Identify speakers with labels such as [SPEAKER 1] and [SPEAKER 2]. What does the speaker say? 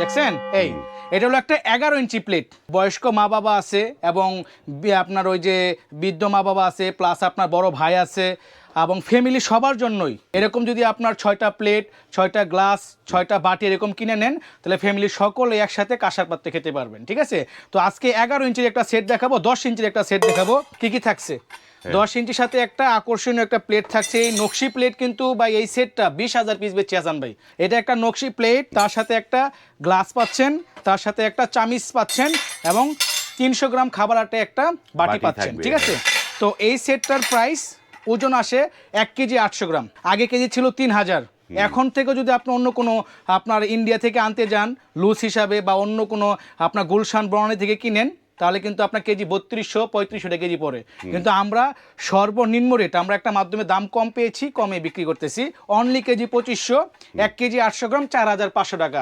[SPEAKER 1] দেখছেন? এই এটা হলো একটা এগারো ইঞ্চি প্লেট বয়স্ক মা বাবা আছে এবং আপনার ওই যে বৃদ্ধ মা বাবা আছে প্লাস আপনার বড় ভাই আছে এবং ফ্যামিলি সবার জন্যই। এরকম যদি আপনার ছয়টা প্লেট ছয়টা গ্লাস ছয়টা বাটি এরকম কিনে নেন তাহলে ফ্যামিলির সকলে একসাথে কাঁসার পাত্রে খেতে পারবেন ঠিক আছে? তো আজকে এগারো ইঞ্চির একটা সেট দেখাবো দশ ইঞ্চির একটা সেট দেখাবো কি কি থাকছে? দশ ইঞ্চির সাথে একটা আকর্ষণীয় একটা প্লেট থাকছে। এই নকশি প্লেট কিন্তু বা এই সেটটা বিশ হাজার পিস বেচে আসান ভাই। এটা একটা নকশি প্লেট তার সাথে একটা গ্লাস পাচ্ছেন তার সাথে একটা চামিচ পাচ্ছেন এবং তিনশো গ্রাম খাবার আটে একটা বাটি পাচ্ছেন ঠিক আছে? তো এই সেটটার প্রাইস ওজন আসে এক কেজি আটশো গ্রাম আগে কেজি ছিল তিন হাজার। এখন থেকে যদি আপনি অন্য কোনো আপনার ইন্ডিয়া থেকে আনতে যান লুজ হিসাবে বা অন্য কোনো আপনার গুলশান বর্ণালী থেকে কিনেন তাহলে কিন্তু আপনার কেজি বত্রিশশো পঁয়ত্রিশশো টাকা কেজি পড়ে। কিন্তু আমরা সর্বনিম্ন রেট আমরা একটা মাধ্যমে দাম কম পেয়েছি কমে বিক্রি করতেছি। অনলি কেজি পঁচিশশো এক কেজি আটশো গ্রাম চার হাজার পাঁচশো টাকা